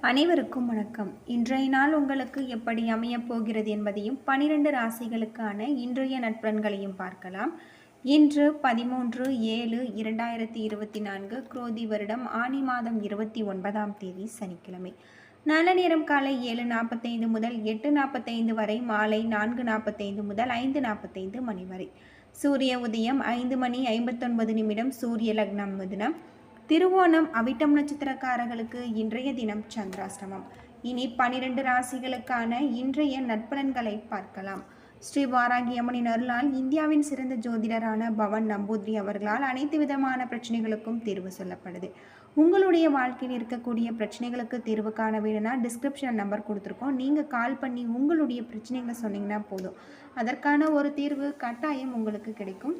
அனைவருக்கும் வணக்கம். இன்றைய நாள் உங்களுக்கு எப்படி அமையப் போகிறது என்பதையும் பனிரெண்டு ராசிகளுக்கான இன்றைய நட்பன்களையும் பார்க்கலாம். இன்று பதிமூன்று ஏழு இரண்டாயிரத்தி இருபத்தி நான்கு குரோதி வருடம் ஆனி மாதம் இருபத்தி ஒன்பதாம் தேதி சனிக்கிழமை. நல்ல நேரம் காலை ஏழு நாற்பத்தைந்து முதல் எட்டு நாற்பத்தைந்து வரை மாலை நான்கு நாற்பத்தைந்து முதல் ஐந்து நாற்பத்தைந்து மணி வரை. சூரிய உதயம் ஐந்து மணி ஐம்பத்தொன்பது நிமிடம் சூரிய லக்னம் மிதுனம். திருவோணம் அவிட்டம் நட்சத்திரக்காரர்களுக்கு இன்றைய தினம் சந்திராஷ்டமம். இனி பனிரெண்டு ராசிகளுக்கான இன்றைய நற்பலன்களை பார்க்கலாம். ஸ்ரீ வாராகியம்மனின் அருளால் இந்தியாவின் சிறந்த ஜோதிடரான பவன் நம்பூதிரி அவர்களால் அனைத்து விதமான பிரச்சனைகளுக்கும் தீர்வு சொல்லப்படுது. உங்களுடைய வாழ்க்கையில் இருக்கக்கூடிய பிரச்சனைகளுக்கு தீர்வு காண வேணும்னா டிஸ்கிரிப்ஷன் நம்பர் கொடுத்துருக்கோம். நீங்கள் கால் பண்ணி உங்களுடைய பிரச்சனைகளை சொன்னீங்கன்னா போதும். அதற்கான ஒரு தீர்வு கட்டாயம் உங்களுக்கு கிடைக்கும்.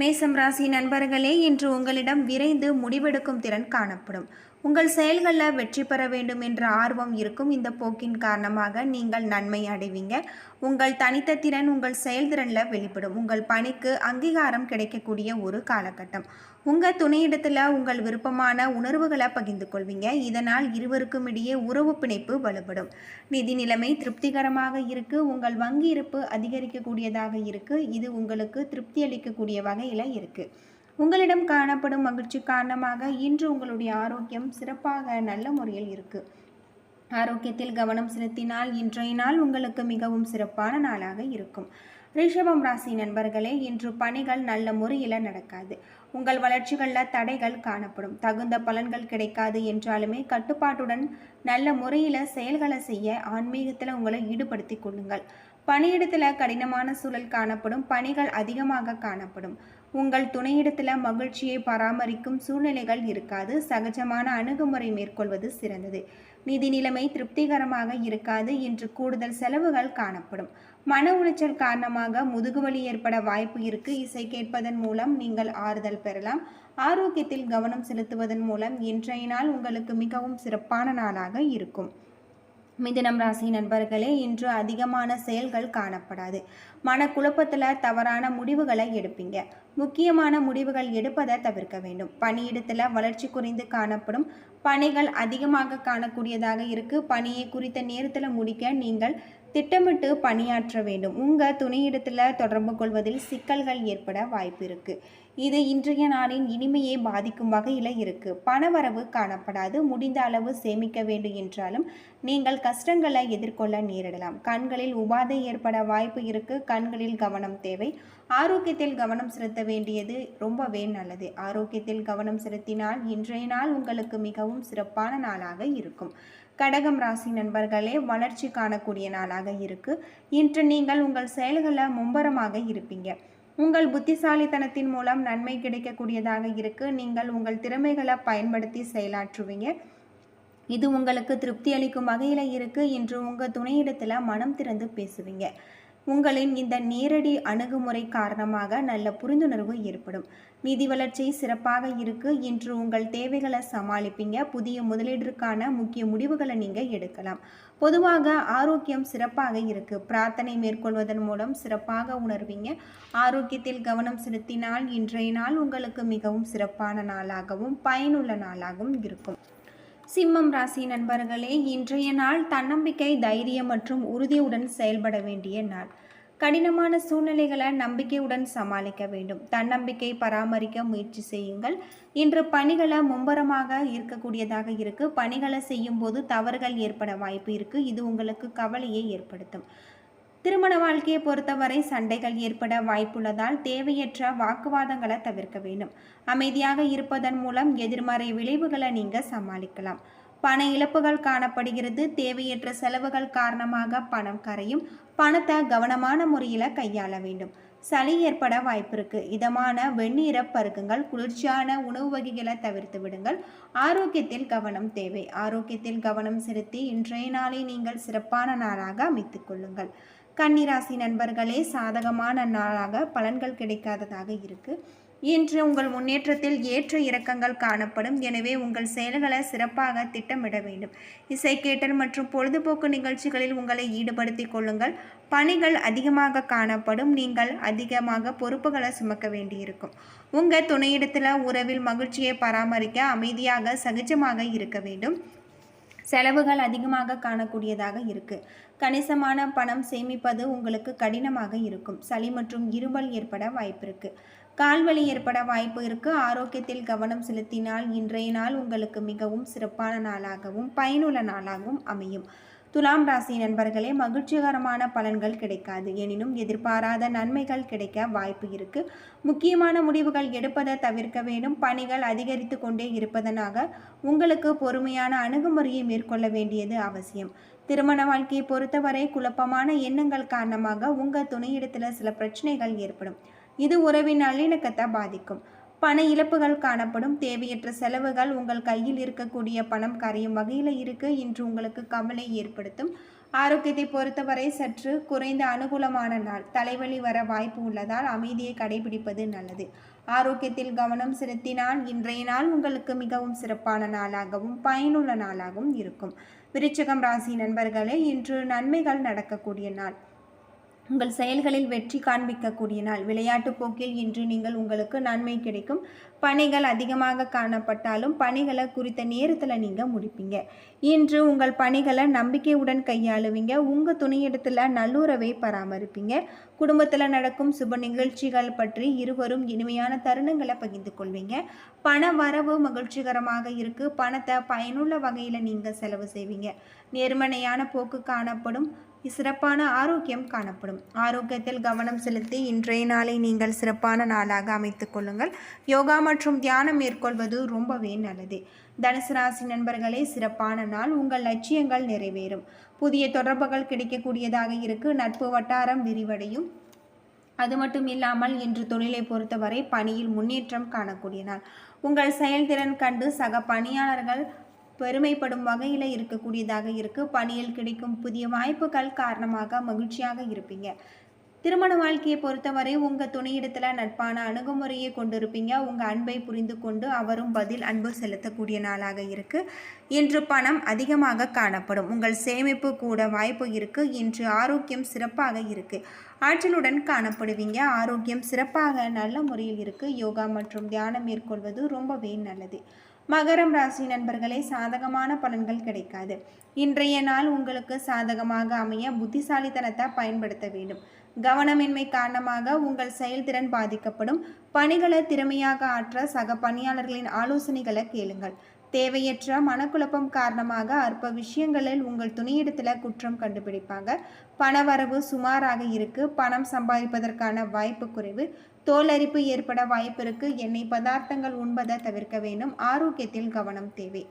மேசம் ராசி நண்பர்களே இன்று உங்களிடம் விரைந்து முடிவெடுக்கும் திறன் காணப்படும். உங்கள் செயல்களில் வெற்றி பெற வேண்டும் என்ற ஆர்வம் இருக்கும். இந்த போக்கின் காரணமாக நீங்கள் நன்மை அடைவீங்க. உங்கள் தனித்த திறன் உங்கள் செயல்திறனில் வெளிப்படும். உங்கள் பணிக்கு அங்கீகாரம் கிடைக்கக்கூடிய ஒரு காலகட்டம். உங்கள் துணையிடத்தில் உங்கள் விருப்பமான உணர்வுகளை பகிர்ந்து கொள்வீங்க. இதனால் இருவருக்கும் இடையே உறவு பிணைப்பு வலுப்படும். நிதி நிலைமை திருப்திகரமாக இருக்கு. உங்கள் வங்கி இருப்பு அதிகரிக்கக்கூடியதாக இருக்கு. இது உங்களுக்கு திருப்தி அளிக்கக்கூடிய வகையில் இருக்கு. உங்களிடம் காணப்படும் மகிழ்ச்சி காரணமாக இன்று உங்களுடைய ஆரோக்கியம் சிறப்பாக நல்ல முறையில் இருக்கு. ஆரோக்கியத்தில் கவனம் செலுத்தினால் இன்றைய நாள் உங்களுக்கு மிகவும் சிறப்பான நாளாக இருக்கும். ரிஷபம் ராசி நண்பர்களே இன்று பணிகள் நல்ல முறையில் நடக்காது. உங்கள் வளர்ச்சிகளில் தடைகள் காணப்படும். தகுந்த பலன்கள் கிடைக்காது என்றாலுமே கட்டுப்பாட்டுடன் நல்ல முறையில் செயல்களை செய்ய ஆன்மீகத்தில் உங்களை ஈடுபடுத்தி கொள்ளுங்கள். பணியிடத்தில் கடினமான சூழல் காணப்படும். பணிகள் அதிகமாக காணப்படும். உங்கள் துணையிடத்தில் மகிழ்ச்சியை பராமரிக்கும் சூழ்நிலைகள் இருக்காது. சகஜமான அணுகுமுறை மேற்கொள்வது சிறந்தது. நிதி நிலைமை திருப்திகரமாக இருக்காது என்று கூடுதல் செலவுகள் காணப்படும். மன உளைச்சல் காரணமாக முதுகுவலி ஏற்பட வாய்ப்பு இருக்கு. இசை கேட்பதன் மூலம் நீங்கள் ஆறுதல் பெறலாம். ஆரோக்கியத்தில் கவனம் செலுத்துவதன் மூலம் இன்றைய நாள் உங்களுக்கு மிகவும் சிறப்பான நாளாக இருக்கும். மிதுனம் ராசி நண்பர்களே இன்று அதிகமான செயல்கள் காணப்படாது. மனக்குழப்பத்தில் தவறான முடிவுகளை எடுப்பீங்க. முக்கியமான முடிவுகள் எடுப்பதை தவிர்க்க வேண்டும். பணியிடத்தில் வளர்ச்சி குறைந்து காணப்படும். பணிகள் அதிகமாக காணக்கூடியதாக இருக்கு. பணியை குறித்த நேரத்தில் முடிக்க நீங்கள் திட்டமிட்டு பணியாற்ற வேண்டும். உங்கள் துணையிடத்தில் தொடர்பு கொள்வதில் சிக்கல்கள் ஏற்பட வாய்ப்பு இருக்குது இது இன்றைய நாளின் இனிமையை பாதிக்கும் வகையில் இருக்குது பணவரவு காணப்படாது. முடிந்த அளவு சேமிக்க வேண்டும் என்றாலும் நீங்கள் கஷ்டங்களை எதிர்கொள்ள நேரிடலாம். கண்களில் உபாதை ஏற்பட வாய்ப்பு இருக்குது கண்களில் கவனம் தேவை. ஆரோக்கியத்தில் கவனம் செலுத்த வேண்டியது ரொம்பவே நல்லது. ஆரோக்கியத்தில் கவனம் செலுத்தினால் இன்றைய நாள் உங்களுக்கு மிகவும் சிறப்பான நாளாக இருக்கும். கடகம் ராசி நண்பர்களே வளர்ச்சி காணக்கூடிய நாளாக இருக்கு. இன்று நீங்கள் உங்கள் செயல்களை மும்பரமாக இருப்பீங்க. உங்கள் புத்திசாலித்தனத்தின் மூலம் நன்மை கிடைக்கக்கூடியதாக இருக்கு. நீங்கள் உங்கள் திறமைகளை பயன்படுத்தி செயலாற்றுவீங்க. இது உங்களுக்கு திருப்தி அளிக்கும் வகையில் இருக்கு. இன்று உங்கள் துணையிடத்தில் மனம் திறந்து பேசுவீங்க. உங்களின் இந்த நேரடி அணுகுமுறை காரணமாக நல்ல புரிந்துணர்வு ஏற்படும். நிதி வளர்ச்சி சிறப்பாக இருக்கு. இன்று உங்கள் தேவைகளை சமாளிப்பீங்க. புதிய முதலீட்டிற்கான முக்கிய முடிவுகளை நீங்கள் எடுக்கலாம். பொதுவாக ஆரோக்கியம் சிறப்பாக இருக்கு. பிரார்த்தனை மேற்கொள்வதன் மூலம் சிறப்பாக உணர்வீங்க. ஆரோக்கியத்தில் கவனம் செலுத்தினால் இன்றைய நாள் உங்களுக்கு மிகவும் சிறப்பான நாளாகவும் பயனுள்ள நாளாகவும் இருக்கும். சிம்மம் ராசி நண்பர்களே இன்றைய நாள் தன்னம்பிக்கை தைரியம் மற்றும் உறுதியுடன் செயல்பட வேண்டிய நாள். கடினமான சூழ்நிலைகளை நம்பிக்கையுடன் சமாளிக்க வேண்டும். தன்னம்பிக்கை பராமரிக்க முயற்சி செய்யுங்கள். இன்று பணிகளை மும்பரமாக இருக்கக்கூடியதாக இருக்கு. பணிகளை செய்யும் போது தவறுகள் ஏற்பட வாய்ப்பு இருக்கு. இது உங்களுக்கு கவலையை ஏற்படுத்தும். திருமண வாழ்க்கையை பொறுத்தவரை சண்டைகள் ஏற்பட வாய்ப்புள்ளதால் தேவையற்ற வாக்குவாதங்களை தவிர்க்க வேண்டும். அமைதியாக இருப்பதன் மூலம் எதிர்மறை விளைவுகளை நீங்கள் சமாளிக்கலாம். பண இழப்புகள் காணப்படுகிறது. தேவையற்ற செலவுகள் காரணமாக பணம் கரையும். பணத்தை கவனமான முறையில் கையாள வேண்டும். சளி ஏற்பட வாய்ப்பு இருக்கு. இதமான வெந்நீர பருக்குங்கள் குளிர்ச்சியான உணவு வகைகளை தவிர்த்து விடுங்கள். ஆரோக்கியத்தில் கவனம் தேவை. ஆரோக்கியத்தில் கவனம் செலுத்தி இன்றைய நாளை நீங்கள் சிறப்பான நாளாக அமைத்துக் கொள்ளுங்கள். கன்னிராசி நண்பர்களே சாதகமான நாளாக பலன்கள் கிடைக்காததாக இருக்குது இன்று உங்கள் முன்னேற்றத்தில் ஏற்ற இறக்கங்கள் காணப்படும். எனவே உங்கள் செயல்களை சிறப்பாக திட்டமிட வேண்டும். இசை கேட்டல் மற்றும் பொழுதுபோக்கு நிகழ்ச்சிகளில் உங்களை ஈடுபடுத்திக் கொள்ளுங்கள். பணிகள் அதிகமாக காணப்படும். நீங்கள் அதிகமாக பொறுப்புகளை சுமக்க வேண்டியிருக்கும். உங்கள் துணையிடத்தில் உறவில் மகிழ்ச்சியை பராமரிக்க அமைதியாக சகஜமாக இருக்க வேண்டும். செலவுகள் அதிகமாக காணக்கூடியதாக இருக்கு. கணிசமான பணம் சேமிப்பது உங்களுக்கு கடினமாக இருக்கும். சளி மற்றும் இருமல் ஏற்பட வாய்ப்பு இருக்கு. கால்வலி ஏற்பட வாய்ப்பு இருக்கு. ஆரோக்கியத்தில் கவனம் செலுத்தினால் இன்றைய நாள் உங்களுக்கு மிகவும் சிறப்பான நாளாகவும் பயனுள்ள நாளாகவும் அமையும். துலாம் ராசி நண்பர்களே மகிழ்ச்சிகரமான பலன்கள் கிடைக்காது. எனினும் எதிர்பாராத நன்மைகள் கிடைக்க வாய்ப்பு இருக்கு. முக்கியமான முடிவுகள் எடுப்பதை தவிர்க்க வேண்டும். பணிகள் அதிகரித்து கொண்டே இருப்பதனாக உங்களுக்கு பொறுமையான அணுகுமுறையை மேற்கொள்ள வேண்டியது அவசியம். திருமண வாழ்க்கையை பொறுத்தவரை குழப்பமான எண்ணங்கள் காரணமாக உங்கள் துணையிடத்தில் சில பிரச்சனைகள் ஏற்படும். இது உறவின் நல்லிணக்கத்தை பாதிக்கும். பண இழப்புகள் காணப்படும். தேவையற்ற செலவுகள் உங்கள் கையில் இருக்கக்கூடிய பணம் கரையும் வகையில் இருக்கு. இன்று உங்களுக்கு கவலை ஏற்படுத்தும். ஆரோக்கியத்தை பொறுத்தவரை சற்று குறைந்த அனுகூலமான நாள். தலைவலி வர வாய்ப்பு உள்ளதால் அமைதியை கடைபிடிப்பது நல்லது. ஆரோக்கியத்தில் கவனம் செலுத்தினால் இன்றைய நாள் உங்களுக்கு மிகவும் சிறப்பான நாளாகவும் பயனுள்ள நாளாகவும் இருக்கும். விருச்சகம் ராசி நண்பர்களே இன்று நன்மைகள் நடக்கக்கூடிய நாள். உங்கள் செயல்களில் வெற்றி காண்பிக்கக்கூடிய நாள். விளையாட்டு போக்கில் இன்று நீங்கள் உங்களுக்கு நன்மை கிடைக்கும். பணிகள் அதிகமாக காணப்பட்டாலும் பணிகளை குறித்த நேரத்தில் நீங்கள் முடிப்பீங்க. இன்று உங்கள் பணிகளை நம்பிக்கையுடன் கையாளுவீங்க. உங்கள் துணையிடத்தில் நல்லுறவை பராமரிப்பீங்க. குடும்பத்தில் நடக்கும் சுப நிகழ்ச்சிகள் பற்றி இருவரும் இனிமையான தருணங்களை பகிர்ந்து கொள்வீங்க. பண வரவு மகிழ்ச்சிகரமாக இருக்கு. பணத்தை பயனுள்ள வகையில் நீங்கள் செலவு செய்வீங்க. நேர்மனையான போக்கு காணப்படும். சிறப்பான ஆரோக்கியம் காணப்படும். ஆரோக்கியத்தில் கவனம் செலுத்தி இன்றைய நாளை நீங்கள் சிறப்பான நாளாக அமைத்துக் கொள்ளுங்கள். யோகா மற்றும் தியானம் மேற்கொள்வது ரொம்பவே நல்லது. தனுசு ராசி நண்பர்களே சிறப்பான நாள். உங்கள் லட்சியங்கள் நிறைவேறும். புதிய தொடர்புகள் கிடைக்கக்கூடியதாக இருக்கு. நட்பு வட்டாரம் விரிவடையும். அது மட்டும் இல்லாமல் இன்று தொழிலை பொறுத்தவரை பணியில் முன்னேற்றம் காணக்கூடிய நாள். உங்கள் செயல்திறன் கண்டு சக பணியாளர்கள் பெருமைப்படும் வகையில் இருக்கக்கூடியதாக இருக்குது பணியில் கிடைக்கும் புதிய வாய்ப்புகள் காரணமாக மகிழ்ச்சியாக இருப்பீங்க. திருமண வாழ்க்கையை பொறுத்தவரை உங்கள் துணையிடத்தில் நட்பான அணுகுமுறையை கொண்டிருப்பீங்க. உங்கள் அன்பை புரிந்து கொண்டு அவரும் பதில் அன்பு செலுத்தக்கூடிய நாளாக இருக்குது இன்று பணம் அதிகமாக காணப்படும். உங்கள் சேமிப்பு கூட வாய்ப்பு இருக்குது இன்று ஆரோக்கியம் சிறப்பாக இருக்குது ஆற்றலுடன் காணப்படுவீங்க. ஆரோக்கியம் சிறப்பாக நல்ல முறையில் இருக்குது யோகா மற்றும் தியானம் மேற்கொள்வது ரொம்பவே நல்லது. மகரம் ராசி நண்பர்களே சாதகமான பலன்கள் கிடைக்காது. இன்றைய நாள் உங்களுக்கு சாதகமாக அமைய புத்திசாலித்தனத்தை பயன்படுத்த வேண்டும். கவனமின்மை காரணமாக உங்கள் செயல்திறன் பாதிக்கப்படும். பணிகளை திறமையாக ஆற்ற சக பணியாளர்களின் ஆலோசனைகளை கேளுங்கள். தேவையற்ற மனக்குழப்பம் காரணமாக அற்ப விஷயங்களில் உங்கள் துணையிடத்தில் குற்றம் கண்டுபிடிப்பாங்க. பணவரவு சுமாராக இருக்கு. பணம் சம்பாதிப்பதற்கான வாய்ப்பு குறைவு. தோலரிப்பு ஏற்பட வாய்ப்பு இருக்கு. எண்ணெய் பதார்த்தங்கள் உண்பதை தவிர்க்க வேண்டும். ஆரோக்கியத்தில் கவனம் தேவை.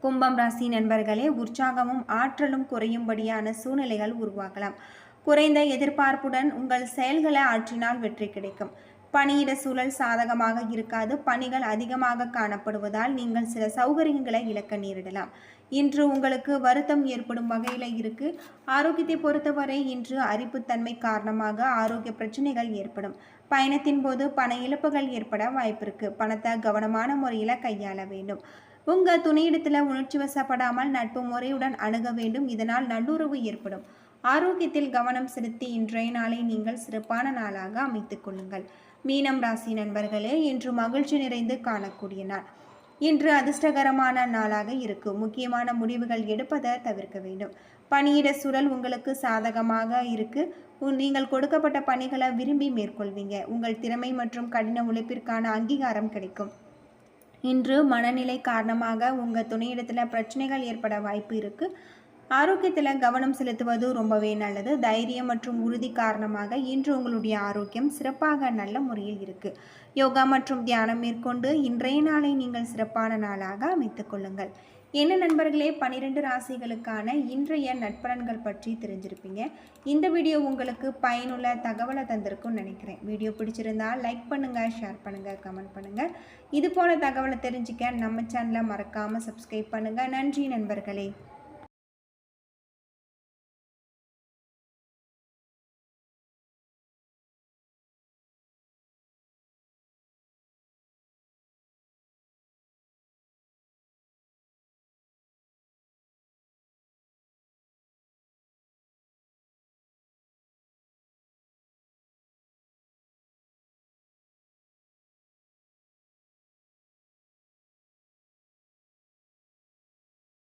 கும்பம் ராசி நண்பர்களே உற்சாகமும் ஆற்றலும் குறையும்படியான சூழ்நிலைகள் உருவாகலாம். குறைந்த எதிர்பார்ப்புடன் உங்கள் செயல்களை ஆற்றினால் வெற்றி கிடைக்கும். பணியிட சூழல் சாதகமாக இருக்காது. பணிகள் அதிகமாக காணப்படுவதால் நீங்கள் சில சௌகரியங்களை இழக்க நேரிடலாம். இன்று உங்களுக்கு வருத்தம் ஏற்படும் வகையில் இருக்கு. ஆரோக்கியத்தை பொறுத்தவரை இன்று அரிப்புத்தன்மை காரணமாக ஆரோக்கிய பிரச்சனைகள் ஏற்படும். பயணத்தின் போது பண இழப்புகள் ஏற்பட வாய்ப்பிருக்கு பணத்தை கவனமான முறையில் கையாள வேண்டும். உங்கள் துணையிடத்தில் உணர்ச்சி வசப்படாமல் நட்பு முறையுடன் அணுக வேண்டும். இதனால் நல்லுறவு ஏற்படும். ஆரோக்கியத்தில் கவனம் செலுத்தி இன்றைய நாளை நீங்கள் சிறப்பான நாளாக அமைத்துக் கொள்ளுங்கள். மீனம் ராசி நண்பர்களே இன்று மகிழ்ச்சி நிறைந்து காணக்கூடிய நாள். இன்று அதிர்ஷ்டகரமான நாளாக இருக்கும். முக்கியமான முடிவுகள் எடுப்பதை தவிர்க்க வேண்டும். பணியிட சூழல் உங்களுக்கு சாதகமாக இருக்கு. நீங்கள் கொடுக்கப்பட்ட பணிகளை விரும்பி மேற்கொள்வீங்க. உங்கள் திறமை மற்றும் கடின உழைப்பிற்கான அங்கீகாரம் கிடைக்கும். இன்று மனநிலை காரணமாக உங்கள் துணையிடத்தில் பிரச்சனைகள் ஏற்பட வாய்ப்பு இருக்குது ஆரோக்கியத்தில் கவனம் செலுத்துவது ரொம்பவே நல்லது. தைரியம் மற்றும் உறுதி காரணமாக இன்று உங்களுடைய ஆரோக்கியம் சிறப்பாக நல்ல முறையில் இருக்குது யோகா மற்றும் தியானம் மேற்கொண்டு இன்றைய நாளை நீங்கள் சிறப்பான நாளாக அமைத்துக் கொள்ளுங்கள். என்ன நண்பர்களே பன்னிரெண்டு ராசிகளுக்கான இன்றைய நட்பலன்கள் பற்றி தெரிஞ்சிருப்பீங்க. இந்த வீடியோ உங்களுக்கு பயனுள்ள தகவலை தந்திருக்கும்னு நினைக்கிறேன். வீடியோ பிடிச்சிருந்தால் லைக் பண்ணுங்கள் ஷேர் பண்ணுங்கள் கமெண்ட் பண்ணுங்கள் இது போல தகவலை தெரிஞ்சுக்க நம்ம சேனலை மறக்காமல் சப்ஸ்கிரைப் பண்ணுங்கள் நன்றி நண்பர்களே.